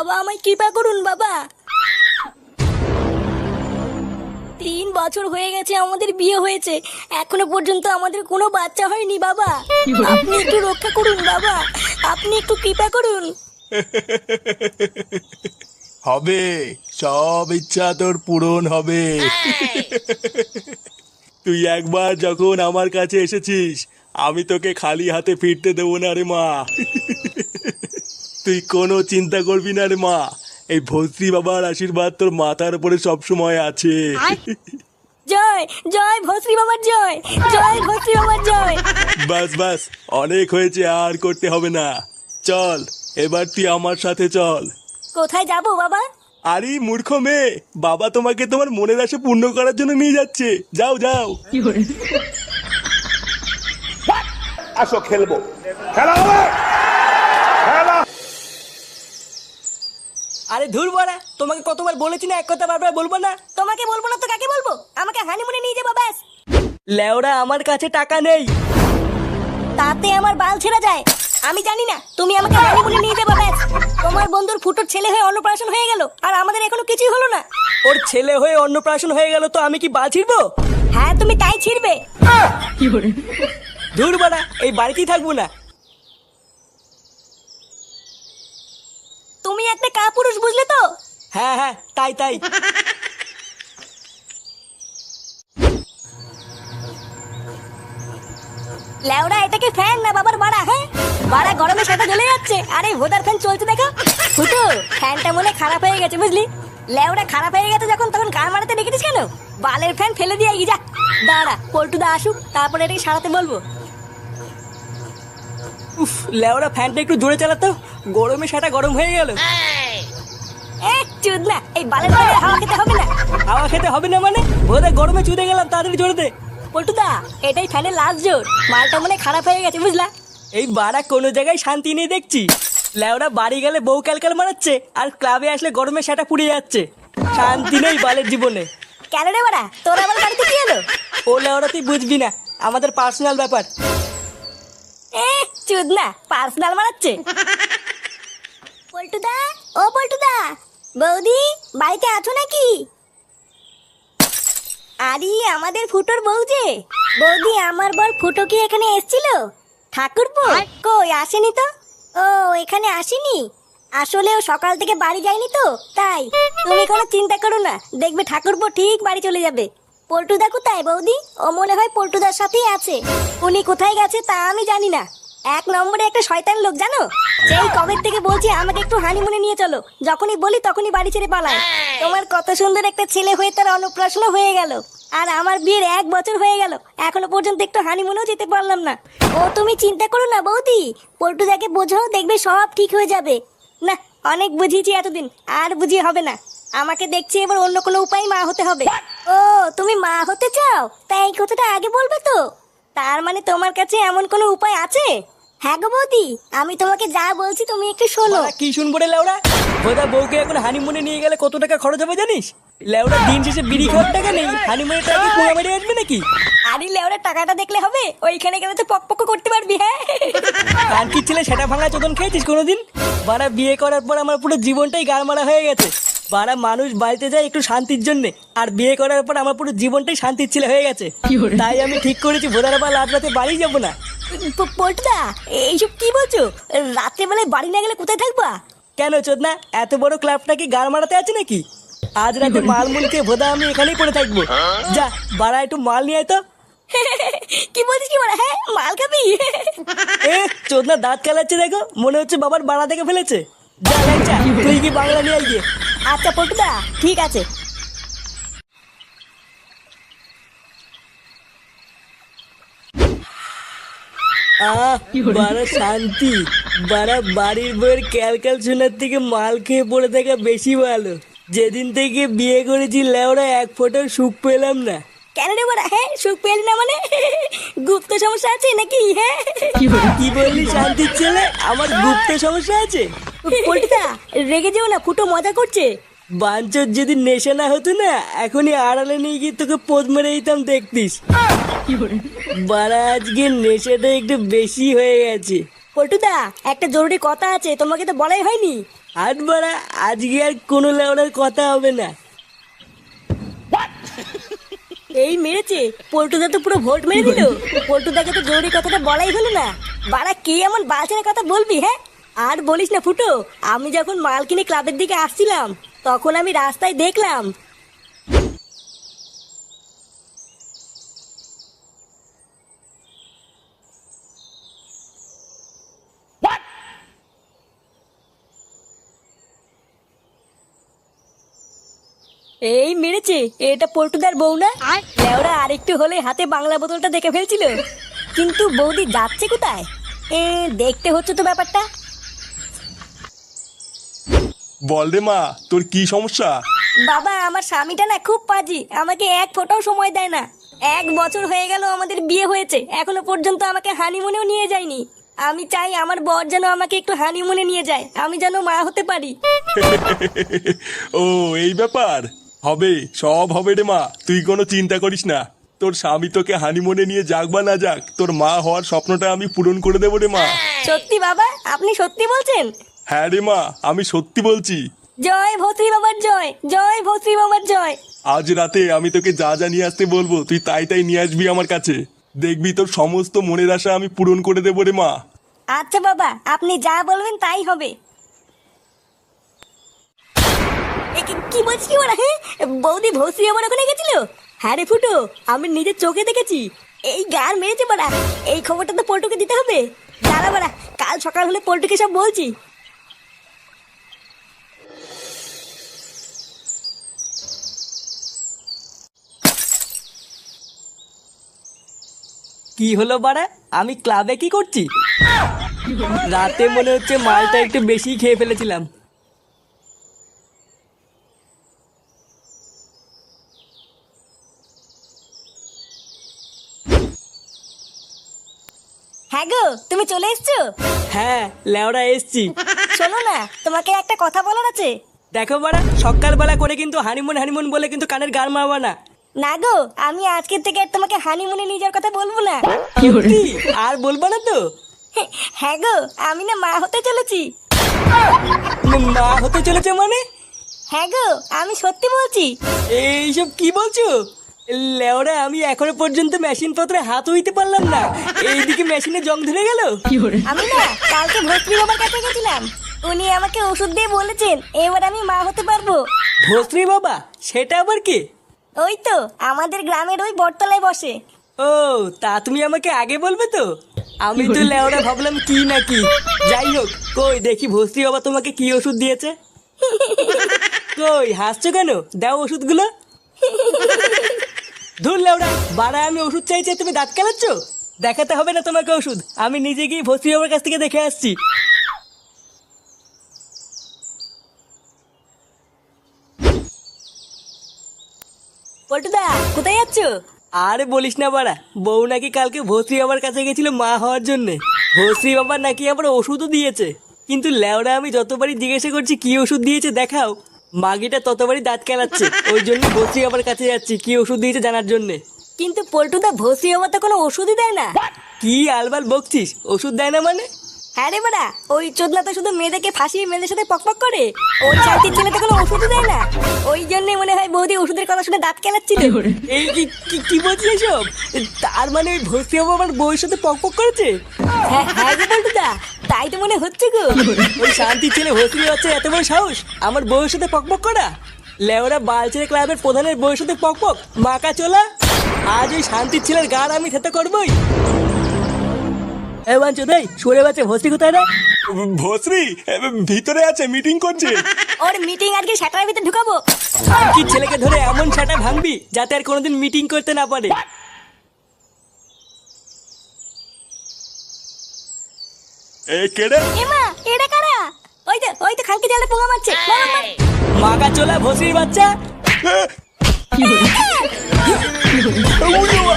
বাবা, আমায় কৃপা করুন, বাবা। তিন বছর হয়ে গেছে, আমাদের বিয়ে হয়েছে। এখনও পর্যন্ত আমাদের কোনো বাচ্চা হয়নি, বাবা। আপনি একটু রক্ষা করুন, বাবা। আপনি একটু কৃপা করুন। হবে। সব ইচ্ছা তোর পূরণ হবে। তুই একবার যখন আমার কাছে এসেছিস, আমি তোকে খালি হাতে ফিরতে দেবো না রে মা। তুই কোনো চিন্তা করবি না রে মা। এই ভস্রী বাবার আশীর্বাদ তোর মাথার উপরে সবসময় আছে। জয় জয় ভস্রী বাবার জয় জয় ভস্রী বাবার জয়। বাস বাস অনেক হয়েছে আর করতে হবে না। চল এবার তুই আমার সাথে চল। কোথায় যাব বাবা? আরে মূর্খ মেয়ে বাবা তোমাকে তোমার মনের আশা পূর্ণ করার জন্য নিয়ে যাচ্ছে। যাও যাও। আসো খেলব। খেলা হবে খেলা আরে ধুর বড়া তোমাকে কতবার বলেছি না এক কথা বারবার বলব না? তোমাকে বলব না তো কাকে বলব? আমাকে হানিমুনে নিয়ে যাব ব্যাস। লেওরা আমার কাছে টাকা নেই। তাতে আমার বাল ছেড়া যায়। আমি জানি না তুমি আমাকে হানিমুনে নিয়ে যাব ব্যাস। তোমার বন্ধুর ফুটোর ছেলে হয়ে অন্নপ্রাশন হয়ে গেল আর আমাদের এখনও কিছুই হলো না। ওর ছেলে হয়ে অন্নপ্রাশন হয়ে গেল তো আমি কি বাঁচিরবো হ্যাঁ তুমি তাই ছিড়বে। ধুর বড়া এই বাড়িতেই থাকব না তুমি একটা কাপুরুষ বুঝলে তো? হ্যাঁ হ্যাঁ তাই তাই। লেওড়া এটাকে ফ্যান না বাবার বাড়া হ্যাঁ? বাড়া গরমে সেটা জ্বলে যাচ্ছে। আরে ভোদার ফ্যান চলছে দেখো। ফুটো ফ্যানটা মনে খারাপ হয়ে গেছে বুঝলি? লেওড়া খারাপ হয়ে গেছে যখন তখন গান মারাতে ডেকেছিস কেন? বালের ফ্যান ফেলে দিয়ে যা। দাঁড়া পল্টুদা আসুক তারপরে এটাকে সারাতে বলব। উফ লেওরা ফ্যানটা একটু জোরে চালাতো। গরমে সেটা গরম হয়ে গেল। চুদ না এই বালের হাওয়া খেতে হবে না। হাওয়া খেতে হবে না মানে? বোধহয় গরমে চুদে গেলাম তাড়াতাড়ি জোরে দে। পল্টুদা এটাই ফ্যানের লাস্ট জোর। মালটা মনে খারাপ হয়ে গেছে বুঝলা? এই বাড়া কোনো জায়গায় শান্তি নেই দেখছি। বাড়ি গেলে বউ ক্যালকাল মারাচ্ছে আর ক্লাবে আসলে গরমে সেটা পুড়ে যাচ্ছে। শান্তি নেই বালের জীবনে। কেন রে বাড়া? তোর আমার বাড়িতে কি এলো ও লেওরা তুই বুঝবি না আমাদের পার্সোনাল ব্যাপার। এ চুদ না পার্সোনাল মারাচ্ছে। পল্টুদা ও পল্টুদা বৌদি বাড়িতে আছো নাকি? আরে আমাদের ফুটোর বউ যে। বৌদি আমার বর ফুটো কি এখানে এসেছিল? ঠাকুরপো? কই আসেনি তো? ও এখানে আসেনি? আসলে ও সকাল থেকে বাড়ি যায়নি তো তাই। তুমি কোনো চিন্তা করো না দেখবে ঠাকুরপো ঠিক বাড়ি চলে যাবে। পল্টুদা কোথায় বৌদি? ও মনে হয় পল্টুদার সাথেই আছে। উনি কোথায় গেছে তা আমি জানি না। এক নম্বরে একটা শয়তান লোক, জানো? সেই কবে থেকে বলছি আমাকে একটু হানিমুনে নিয়ে চলো। যখনই বলি তখনই বাড়ি ছেড়ে পালায়। তোমার কত সুন্দর একটা ছেলে হয়ে তার অন্নপ্রাশন হয়ে গেল। আর আমার বিয়ের এক বছর হয়ে গেল। এখনও পর্যন্ত একটু হানিমুনেও যেতে পারলাম না। ও, তুমি চিন্তা করো না, বৌদি। পল্টু যাকে বোঝাও দেখবে সব ঠিক হয়ে যাবে। না, অনেক বুঝিয়েছি এতদিন। আর বুঝিয়ে হবে না। আমাকে দেখছি এবার অন্য কোনো উপায় মা হতে হবে। ও, তুমি মা হতে চাও? তাই এই কথাটা আগে বলবে তো। তার মানে তোমার কাছে এমন কোনো উপায় আছে? হ্যাঁ গো বৌদি আমি তোমাকে যা বলছি তুমি একটু শোনো। কি শুনব রে লেওরা? বোধা বউকে এখন হানিমুনে নিয়ে গেলে কত টাকা খরচ হবে জানিস? লেওরা দিন শেষে বিড়ি খাওয়ার টাকা নেই। হানিমুনের টাকা মেরে আসবে নাকি? আরে লেওরা টাকাটা দেখলে হবে? ওইখানে গেলে তো পক পক করতে পারবি হ্যাঁ? কান কি ছেলে সেটা ভাঙা চোদন খেয়েছিস কোনোদিন? বাড়া বিয়ে করার পর আমার পুরো জীবনটাই গাড় মারা হয়ে গেছে। বাড়া মানুষ বাড়িতে যায় একটু শান্তির জন্য। আর বিয়ে করার পর আমার পুরো জীবনটাই শান্তির ছেলে হয়ে গেছে। তাই আমি ঠিক করেছি ভোদার বা রাত রাতে বাড়ি যাব না। প- পল্টুদা এইসব কি বলছো? রাত্রেবেলায় বাড়ি না গেলে কোথায় থাকবা? কেন চোদনা এত বড় ক্লাবটা কি গাড় মারাতে আছে নাকি? আজ রাতে মাল মুল খেয়ে ভোদা আমি এখানেই পড়ে থাকব। যা বাড়া একটু মাল নিয়ে আয় তো। কি বলছিস কি বলে হ্যাঁ মাল খাবি? এ চোদনা দাঁত চালাচ্ছে দেখো মনে হচ্ছে বাবার বাড়া থেকে ফেলেছে। যা তুই কি বাংলা নিয়ে আয় গিয়ে। আচ্ছা পল্টুদা ঠিক আছে। বারা শান্তি। বারা বাড়ির বইয়ের ক্যালকাল শোনার থেকে মাল খেয়ে পড়ে থাকা বেশি ভালো। যেদিন থেকে বিয়ে করেছি লেওরা এক ফোঁটার সুখ পেলাম না। কেন রে বড়া? হ্যাঁ সুখ পেলি না মানে? গুপ্ত সমস্যা আছে নাকি? হ্যাঁ? কি বললি? শান্তির ছেলে? আমার গুপ্ত সমস্যা আছে। পল্টুদা রেগে যেও না ফুটো মজা করছে। বাঞ্চর যদি নেশা না হতো না এখনই আড়ালে নিয়ে গিয়ে তোকে পোদ মেরে দিতাম দেখতিস। বাড়া আজকে নেশাটা একটু বেশি হয়ে গেছে। পল্টুদা একটা জরুরি কথা আছে তোমাকে তো বলাই হয়নি। আর বাড়া আজকে আর কোনো লেওড়ার কথা হবে না। এই মেরেছে, পল্টুদা তো পুরো ভোট মেরে দিল। পল্টুদাকে তো জরুরি কথাটা বলাই হলো না। বাড়া, কে এমন বাচ্চার কথা বলবি হ্যাঁ? আর বলিস না ফুটো, আমি যখন মাল কিনে ক্লাবের দিকে আসছিলাম, তখন আমি রাস্তায় দেখলাম এই মেরেছে এটা পল্টুদার বউ না? লেওরা আরেকটু হলে হাতে বাংলা বোতলটা দেখে ফেলছিল। কিন্তু বৌদি যাচ্ছে কোথায়? এ দেখতে হচ্ছে তো ব্যাপারটা। বল রে মা তোর কি সমস্যা? বাবা আমার স্বামীটা না খুব পাজি আমাকে এক ফোঁটাও সময় দেয় না। এক বছর হয়ে গেল আমাদের বিয়ে হয়েছে এখনও পর্যন্ত আমাকে হানিমুনেও নিয়ে যায়নি। আমি চাই আমার বর যেন আমাকে একটু হানিমুনে নিয়ে যায় আমি যেন মা হতে পারি। ও এই ব্যাপার? হবে সব হবে রে মা। তুই কোনো চিন্তা করিস না। তোর স্বামী তোকে হানিমুনে নিয়ে যাক বা না যাক তোর মা হওয়ার স্বপ্নটা আমি পূরণ করে দেবো রে মা। সত্যি বাবা আপনি সত্যি বলছেন? হ্যাঁ রে মা আমি সত্যি বলছি। জয় ভত্রী বাবার জয় জয় ভত্রী বাবার জয়। আজ রাতে আমি তোকে যা যা নিয়ে আসতে বলব তুই তাই তাই নিয়ে আসবি আমার কাছে। দেখবি তোর সমস্ত মনের আশা আমি পূরণ করে দেবো রে মা। আচ্ছা বাবা আপনি যা বলবেন তাই হবে এ কি- বলছিস কি বলা হ্যাঁ? বৌদি ভস্রী আমার ওখানে গেছিল। হ্যাঁ ফুটো, আমি নিজের চোখে দেখেছি। এই গান মেরেছে এই খবরটা তো পল্টুকে দিতে হবে। দাঁড়া কাল সকাল হলে পল্টুকে সব বলছি। কি হলো বাড়া? আমি ক্লাবে কি করছি? রাতে মনে হচ্ছে মালটা একটু বেশি খেয়ে ফেলেছিলাম। হ্যাঁ গো তুমি চলে এসছো? হ্যাঁ লেওড়া এসছি। শোনো না তোমাকে একটা কথা বলার আছে। দেখো বাড়া সকালবেলা করে কিন্তু হানিমুন হানিমুন বলে কিন্তু কানের গান মারবা না। না গো আমি আজকের থেকে আর তোমাকে হানিমুনে নিয়ে যাওয়ার কথা বলব না। কি? আর বলবা না তো? হ্যাঁ গো আমি না মা হতে চলেছি। মা হতে চলেছে মানে? হ্যাঁ গো আমি সত্যি বলছি। এইসব কি বলছো? লেওরা আমি এখনও পর্যন্ত মেশিন পত্রে হাত হইতে পারলাম না। এইদিকে মেশিনে জং ধরে গেল। আমি না কালকে ভর্তি বাবার কাছে গেছিলাম। উনি আমাকে ওষুধ দিয়ে বলেছেন এবার আমি মা হতে পারব। ভস্রী বাবা সেটা আবার কি? ওই তো আমাদের গ্রামের ওই বটতলায় বসে। ও তা তুমি আমাকে আগে বলবে তো? আমি তো লেওরা ভাবলাম কি না কি। যাই হোক কই দেখি ভস্রী বাবা তোমাকে কি ওষুধ দিয়েছে? কই হাসছো কেন? দাও ওষুধগুলো। ধুর, লেওরা বাড়া আমি ওষুধ চাইছি, তুমি দাঁত কেলাচ্ছ? দেখাতে হবে না তোমাকে ওষুধ। আমি নিজে গিয়ে ভস্রী বাবার কাছ থেকে দেখে আসছি। পল্টুদা, কোথায় যাচ্ছ? আরে বলিস না, বাড়া, বউ নাকি কালকে ভস্রী বাবার কাছে গেছিল মা হওয়ার জন্যে। ভস্রী বাবার নাকি আবার ওষুধও দিয়েছে। কিন্তু ল্যাওড়া আমি যতবারই জিজ্ঞাসা করছি, কি ওষুধ দিয়েছে, দেখাও। মাগিটা ততবারই দাঁত কেলাচ্ছে। ওই জন্য ভসি বাবার কাছে যাচ্ছি কি ওষুধ দিয়েছে জানার জন্যে। কিন্তু পল্টুদা ভসি বাবা তো কোনো ওষুধই দেয় না। কি আলবাল বকছিস? ওষুধ দেয় না মানে? হ্যাঁ রে বাড়া ওই চোদনা তো শুধু মেয়েদেরকে ফাঁসিয়ে মেয়েদের সাথে পকপক করে? ওই শান্তির ছেলে তো কোনো ওষুধই দেয় না। ওই জন্যই মনে হয় বৌদি ওষুধের কথা শুনে দাঁত কেলাচ্ছিল। এই কি কি- কি বলছিস এসব? তার মানে ওই ভস্রী বাবা আমার বউয়ের সাথে পক পক করেছে? হ্যাঁ হ্যাঁ গো পল্টুদা তাই তো মনে হচ্ছে গো। ওই শান্তির ছেলে ভস্রী হচ্ছে এত বড় সাহস আমার বউয়ের সাথে পকপক করা? লেওরা বালচের ক্লাবের প্রধানের বউয়ের সাথে পকপক মাকা চলা? আজ ওই শান্তির ছেলের গান আমি খেতে করবই। এ বাঞ্চো দেই সরে বাচ্চা ভস্রী কোথায় রে? ভস্রী এ, ভিতরে আছে মিটিং করছে। ওর মিটিং আজকে সেটার ভিতরে ঢুকাবো। কি ছেলেকে ধরে এমন ছাটা ভাঙবি যাতে আর কোনোদিন মিটিং করতে না পারে? এ কেড়ে এমা এটা কারা? ওই তো ওই তো খালকে জালে পোঙা মারছে মার, মার, মার। মাকা চলা ভস্রীর বাচ্চা? উড়ে বাবা।